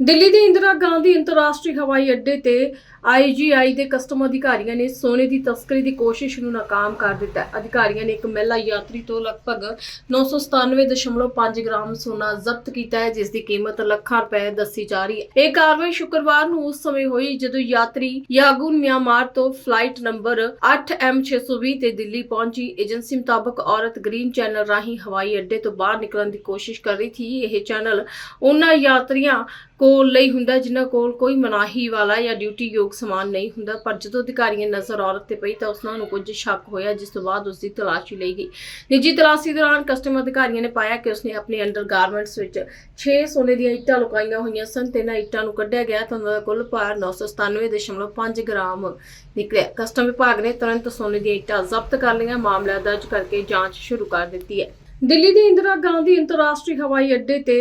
ਦਿੱਲੀ ਦੇ ਇੰਦਰਾ ਗਾਂਧੀ ਅੰਤਰਰਾਸ਼ਟਰੀ ਹਵਾਈ ਅੱਡੇ ਤੇ ਆਈਜੀਆਈ ਦੇ ਕਸਟਮ ਅਧਿਕਾਰੀਆਂ ਨੇ ਸੋਨੇ ਦੀ ਤਸਕਰੀ ਦੀ ਕੋਸ਼ਿਸ਼ ਨੂੰ ਨਾਕਾਮ ਕਰ ਦਿੱਤਾ ਹੈ। ਅਧਿਕਾਰੀਆਂ ਨੇ ਇੱਕ ਮਹਿਲਾ ਯਾਤਰੀ ਤੋਂ ਲਗਭਗ 997.5 ਗ੍ਰਾਮ ਸੋਨਾ ਜ਼ਬਤ ਕੀਤਾ ਹੈ, ਜਿਸ ਦੀ ਕੀਮਤ ਲੱਖਾਂ ਰੁਪਏ ਦੱਸੀ ਜਾ ਰਹੀ ਹੈ। ਇਹ ਕਾਰਵਾਈ ਸ਼ੁੱਕਰਵਾਰ ਨੂੰ ਉਸ ਸਮੇਂ ਹੋਈ ਜਦੋਂ ਯਾਤਰੀ ਯਾਗੂਨ ਮਿਆਂਮਾਰ ਤੋਂ ਫਲਾਈਟ ਨੰਬਰ 8M620 ਤੇ ਦਿੱਲੀ ਪਹੁੰਚੀ। ਏਜੰਸੀ ਮੁਤਾਬਕ ਔਰਤ ਗ੍ਰੀਨ ਚੈਨਲ ਰਾਹੀਂ ਹਵਾਈ ਅੱਡੇ ਤੋਂ ਬਾਹਰ ਨਿਕਲਣ ਦੀ ਕੋਸ਼ਿਸ਼ ਕਰ ਰਹੀ ਸੀ। ਇਹ ਚੈਨਲ ਉਹਨਾਂ ਯਾਤਰੀਆਂ ਕੋਲ ਲਈ ਹੁੰਦਾ ਜਿਨ੍ਹਾਂ ਕੋਲ ਕੋਈ ਮਨਾਹੀ ਵਾਲਾ ਜਾਂ ਡਿਊਟੀ ਯੋਗ ਸਮਾਨ ਨਹੀਂ ਹੁੰਦਾ, ਪਰ ਜਦੋਂ ਅਧਿਕਾਰੀਆਂ ਨਜ਼ਰ ਔਰਤ ਤੇ ਪਈ ਤਾਂ ਉਹਨਾਂ ਨੂੰ ਕੁਝ ਸ਼ੱਕ ਹੋਇਆ, ਜਿਸ ਤੋਂ ਬਾਅਦ ਉਸ ਦੀ ਤਲਾਸ਼ੀ ਲਈ ਗਈ। ਨਿੱਜੀ ਤਲਾਸ਼ੀ ਦੌਰਾਨ ਕਸਟਮ ਅਧਿਕਾਰੀਆਂ ਨੇ ਪਾਇਆ ਕਿ ਉਸਨੇ ਆਪਣੇ ਅੰਡਰ ਵਿੱਚ 6 ਸੋਨੇ ਦੀਆਂ ਇੱਟਾਂ ਲੁਕਾਈਆਂ ਹੋਈਆਂ ਸਨ ਤੇ ਇਹਨਾਂ ਇੱਟਾਂ ਨੂੰ ਕੱਢਿਆ ਗਿਆ ਤਾਂ ਉਹਨਾਂ ਦਾ ਕੁੱਲ ਭਾਰ 997.5 ਗ੍ਰਾਮ ਨਿਕਲਿਆ। ਕਸਟਮ ਵਿਭਾਗ ਨੇ ਤੁਰੰਤ ਸੋਨੇ ਦੀਆਂ ਇੱਟਾਂ ਜ਼ਬਤ ਕਰ ਲਈਆਂ, ਮਾਮਲਾ ਦਰਜ ਕਰਕੇ ਜਾਂਚ ਸ਼ੁਰੂ ਕਰ ਦਿੱਤੀ ਹੈ। ਦਿੱਲੀ ਦੇ ਇੰਦਰਾ ਗਾਂਧੀ ਅੰਤਰਰਾਸ਼ਟਰੀ ਹਵਾਈ ਅੱਡੇ ਤੇ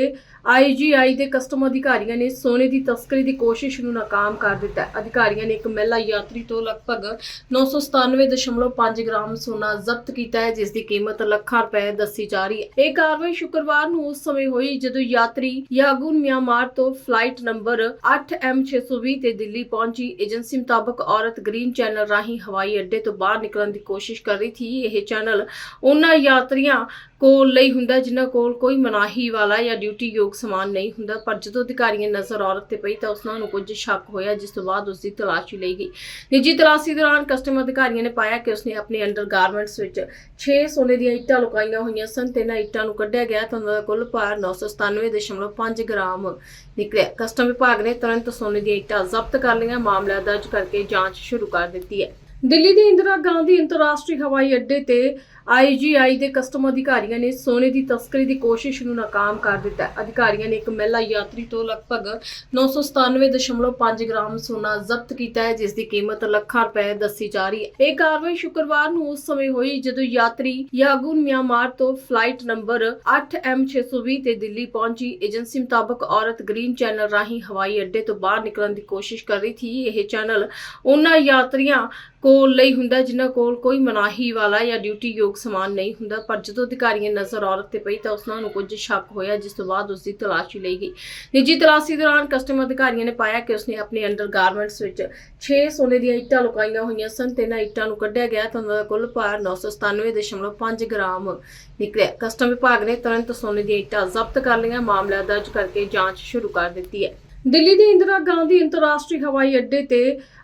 ਆਈਜੀਆਈ ਦੇ ਕਸਟਮ ਅਧਿਕਾਰੀਆਂ ਨੇ ਸੋਨੇ ਦੀ ਤਸਕਰੀ ਦੀ ਕੋਸ਼ਿਸ਼ ਨੂੰ ਨਾਕਾਮ ਕਰ ਦਿੱਤਾ ਹੈ। ਅਧਿਕਾਰੀਆਂ ਨੇ ਇੱਕ ਮਹਿਲਾ ਯਾਤਰੀ ਤੋਂ ਲਗਭਗ 997.5 ਗ੍ਰਾਮ ਸੋਨਾ ਜ਼ਬਤ ਕੀਤਾ ਹੈ, ਜਿਸ ਦੀ ਕੀਮਤ ਲੱਖਾਂ ਰੁਪਏ ਦੱਸੀ ਜਾ ਰਹੀ ਹੈ। ਇਹ ਕਾਰਵਾਈ ਸ਼ੁੱਕਰਵਾਰ ਨੂੰ ਉਸ ਸਮੇਂ ਹੋਈ ਜਦੋਂ ਯਾਤਰੀ ਯਾਗੂਨ ਮਿਆਂਮਾਰ ਤੋਂ ਫਲਾਈਟ ਨੰਬਰ 8M620 ਤੇ ਦਿੱਲੀ ਪਹੁੰਚੀ। ਏਜੰਸੀ ਮੁਤਾਬਕ ਔਰਤ ਗ੍ਰੀਨ ਚੈਨਲ ਰਾਹੀਂ ਹਵਾਈ ਅੱਡੇ ਤੋਂ ਬਾਹਰ ਨਿਕਲਣ ਦੀ ਕੋਸ਼ਿਸ਼ ਕਰ ਰਹੀ ਸੀ ਇਹ ਚੈਨਲ ਉਹਨਾਂ ਯਾਤਰੀਆਂ ਕੋਲ ਲਈ ਹੁੰਦਾ ਜਿਨ੍ਹਾਂ ਕੋਲ ਕੋਈ ਮਨਾਹੀ ਵਾਲਾ ਜਾਂ ਡਿਊਟੀ ਯੋਗ ਸਮਾਨ ਨਹੀਂ ਹੁੰਦਾ, ਪਰ ਜਦੋਂ ਅਧਿਕਾਰੀਆਂ ਨਜ਼ਰ ਔਰਤ ਤੇ ਪਈ ਤਾਂ ਉਹਨਾਂ ਨੂੰ ਕੁਝ ਸ਼ੱਕ ਹੋਇਆ, ਜਿਸ ਤੋਂ ਬਾਅਦ ਉਸ ਦੀ ਤਲਾਸ਼ੀ ਲਈ ਗਈ। ਨਿੱਜੀ ਤਲਾਸ਼ੀ ਦੌਰਾਨ ਕਸਟਮ ਅਧਿਕਾਰੀਆਂ ਨੇ ਪਾਇਆ ਕਿ ਉਸਨੇ ਆਪਣੇ ਅੰਡਰ ਗਾਰਮੈਂਟਸ ਵਿੱਚ 6 ਸੋਨੇ ਦੀਆਂ ਇੱਟਾਂ ਲੁਕਾਈਆਂ ਹੋਈਆਂ ਸਨ, ਤੇ ਇਹਨਾਂ ਇੱਟਾਂ ਨੂੰ ਕੱਢਿਆ ਗਿਆ ਤਾਂ ਉਹਨਾਂ ਦਾ ਕੁੱਲ ਭਾਰ 997.5 ਗ੍ਰਾਮ ਨਿਕਲਿਆ। ਕਸਟਮ ਵਿਭਾਗ ਨੇ ਤੁਰੰਤ ਸੋਨੇ ਦੀਆਂ ਇੱਟਾਂ ਜ਼ਬਤ ਕਰ ਲਈਆਂ, ਮਾਮਲਾ ਦਰਜ ਕਰਕੇ ਜਾਂਚ ਸ਼ੁਰੂ ਕਰ ਦਿੱਤੀ ਹੈ। ਦਿੱਲੀ ਦੇ ਇੰਦਰਾ ਗਾਂਧੀ ਅੰਤਰਰਾਸ਼ਟਰੀ ਹਵਾਈ ਅੱਡੇ ਤੇ ਆਈਜੀਆਈ ਦੇ ਕਸਟਮ ਅਧਿਕਾਰੀਆਂ ਨੇ ਸੋਨੇ ਦੀ ਤਸਕਰੀ ਦੀ ਕੋਸ਼ਿਸ਼ ਨੂੰ ਨਾਕਾਮ ਕਰ ਦਿੱਤਾ। ਅਧਿਕਾਰੀਆਂ ਨੇ ਇੱਕ ਮਹਿਲਾ ਯਾਤਰੀ ਤੋਂ ਲਗਭਗ 997.5 ਗ੍ਰਾਮ ਸੋਨਾ ਜ਼ਬਤ ਕੀਤਾ ਹੈ, ਜਿਸ ਦੀ ਕੀਮਤ ਲੱਖਾਂ ਰੁਪਏ ਦੱਸੀ ਜਾ ਰਹੀ ਹੈ। ਇਹ ਕਾਰਵਾਈ ਸ਼ੁੱਕਰਵਾਰ ਨੂੰ ਉਸ ਸਮੇਂ ਹੋਈ ਜਦੋਂ ਯਾਤਰੀ ਯਾਗੂਨ ਮਿਆਂਮਾਰ ਤੋਂ ਫਲਾਈਟ ਨੰਬਰ 8M620 ਤੇ ਦਿੱਲੀ ਪਹੁੰਚੀ। ਏਜੰਸੀ ਮੁਤਾਬਕ ਔਰਤ ਗ੍ਰੀਨ ਚੈਨਲ ਰਾਹੀਂ ਹਵਾਈ ਅੱਡੇ ਤੋਂ ਬਾਹਰ ਨਿਕਲਣ ਦੀ ਕੋਸ਼ਿਸ਼ ਕਰ ਰਹੀ ਸੀ ਇਹ ਚੈਨਲ ਉਹਨਾਂ ਯਾਤਰੀਆਂ ਕੋਲ ਲਈ ਹੁੰਦਾ, ਜਿਨ੍ਹਾਂ ਕੋਲ ਕੋਈ ਮਨਾਹੀ ਵਾਲਾ ਜਾਂ ਡਿਊਟੀ ਯੋਗ ਸਮਾਨ ਨਹੀਂ ਹੁੰਦਾ, ਪਰ ਜਦੋਂ ਅਧਿਕਾਰੀਆਂ ਨਜ਼ਰ ਔਰਤ ਤੇ ਪਈ ਤਾਂ ਉਹਨਾਂ ਨੂੰ ਕੁਝ ਸ਼ੱਕ ਹੋਇਆ, ਜਿਸ ਤੋਂ ਬਾਅਦ ਉਸ ਦੀ ਤਲਾਸ਼ੀ ਲਈ ਗਈ। ਨਿੱਜੀ ਤਲਾਸ਼ੀ ਦੌਰਾਨ ਕਸਟਮ ਅਧਿਕਾਰੀਆਂ ਨੇ ਪਾਇਆ ਕਿ ਉਸਨੇ ਆਪਣੇ ਅੰਡਰ ਗਾਰਮੈਂਟਸ ਵਿੱਚ 6 ਸੋਨੇ ਦੀਆਂ ਇੱਟਾਂ ਲੁਕਾਈਆਂ ਹੋਈਆਂ ਸਨ ਤੇ ਇਹਨਾਂ ਇੱਟਾਂ ਨੂੰ ਕੱਢਿਆ ਗਿਆ ਤਾਂ ਉਹਨਾਂ ਦਾ ਕੁੱਲ ਭਾਰ 997.5 ਗ੍ਰਾਮ ਨਿਕਲਿਆ। ਕਸਟਮ ਵਿਭਾਗ ਨੇ ਤੁਰੰਤ ਸੋਨੇ ਦੀਆਂ ਇੱਟਾਂ ਜ਼ਬਤ ਕਰ ਲਈਆਂ, ਮਾਮਲਾ ਦਰਜ ਕਰਕੇ ਜਾਂਚ ਸ਼ੁਰੂ ਕਰ ਦਿੱਤੀ ਹੈ। ਦਿੱਲੀ ਦੇ ਇੰਦਰਾ ਗਾਂਧੀ ਅੰਤਰਰਾਸ਼ਟਰੀ ਹਵਾਈ ਅੱਡੇ ਤੇ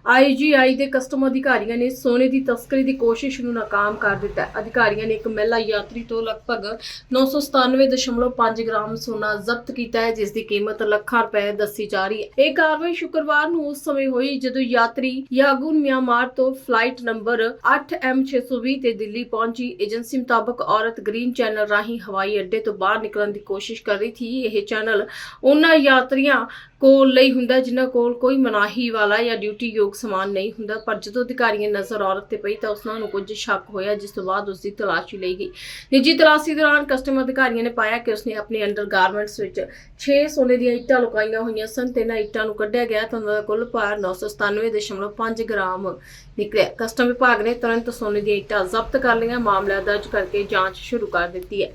ਆਈਜੀਆਈ ਦੇ ਕਸਟਮ ਅਧਿਕਾਰੀਆਂ ਨੇ ਸੋਨੇ ਦੀ ਤਸਕਰੀ ਦੀ ਕੋਸ਼ਿਸ਼ ਨੂੰ ਨਾਕਾਮ ਕਰ ਦਿੱਤਾ ਹੈ। ਅਧਿਕਾਰੀਆਂ ਨੇ ਇੱਕ ਮਹਿਲਾ ਯਾਤਰੀ ਤੋਂ ਲਗਭਗ 997.5 ਗ੍ਰਾਮ ਸੋਨਾ ਜ਼ਬਤ ਕੀਤਾ ਹੈ, ਜਿਸ ਦੀ ਕੀਮਤ ਲੱਖਾਂ ਰੁਪਏ ਦੱਸੀ ਜਾ ਰਹੀ ਹੈ। ਇਹ ਕਾਰਵਾਈ ਸ਼ੁੱਕਰਵਾਰ ਨੂੰ ਉਸ ਸਮੇਂ ਹੋਈ ਜਦੋਂ ਯਾਤਰੀ ਯਾਗੂਨ ਮਿਆਂਮਾਰ ਤੋਂ ਫਲਾਈਟ ਨੰਬਰ 8M620 ਤੇ ਦਿੱਲੀ ਪਹੁੰਚੀ। ਏਜੰਸੀ ਮੁਤਾਬਕ ਔਰਤ ਗ੍ਰੀਨ ਚੈਨਲ ਰਾਹੀਂ ਹਵਾਈ ਅੱਡੇ ਤੋਂ ਬਾਹਰ ਨਿਕਲਣ ਦੀ ਕੋਸ਼ਿਸ਼ ਕਰ ਰਹੀ ਸੀ ਇਹ ਚੈਨਲ ਉਹਨਾਂ ਯਾਤਰੀਆਂ ਕੋਲ ਲਈ ਹੁੰਦਾ ਜਿਨ੍ਹਾਂ ਕੋਲ ਕੋਈ ਮਨਾਹੀ ਵਾਲਾ ਜਾਂ ਡਿਊਟੀ ਯੋਗ ਸਮਾਨ ਨਹੀਂ ਹੁੰਦਾ, ਪਰ ਜਦੋਂ ਅਧਿਕਾਰੀਆਂ ਨਜ਼ਰ ਔਰਤ ਤੇ ਪਈ ਤਾਂ ਉਹਨਾਂ ਨੂੰ ਕੁਝ ਸ਼ੱਕ ਹੋਇਆ, ਜਿਸ ਤੋਂ ਬਾਅਦ ਉਸ ਦੀ ਤਲਾਸ਼ੀ ਲਈ ਗਈ। ਨਿੱਜੀ ਤਲਾਸ਼ੀ ਦੌਰਾਨ ਕਸਟਮ ਅਧਿਕਾਰੀਆਂ ਨੇ ਪਾਇਆ ਕਿ ਉਸਨੇ ਆਪਣੇ ਅੰਡਰ ਗਾਰਮੈਂਟਸ ਵਿੱਚ 6 ਸੋਨੇ ਦੀਆਂ ਇੱਟਾਂ ਲੁਕਾਈਆਂ ਹੋਈਆਂ ਸਨ ਤੇ ਇਹਨਾਂ ਇੱਟਾਂ ਨੂੰ ਕੱਢਿਆ ਗਿਆ ਤਾਂ ਉਹਨਾਂ ਦਾ ਕੁੱਲ ਭਾਰ 997.5 ਗ੍ਰਾਮ ਨਿਕਲਿਆ। ਕਸਟਮ ਵਿਭਾਗ ਨੇ ਤੁਰੰਤ ਸੋਨੇ ਦੀਆਂ ਇੱਟਾਂ ਜ਼ਬਤ ਕਰ ਲਈਆਂ, ਮਾਮਲਾ ਦਰਜ ਕਰਕੇ ਜਾਂਚ ਸ਼ੁਰੂ ਕਰ ਦਿੱਤੀ ਹੈ।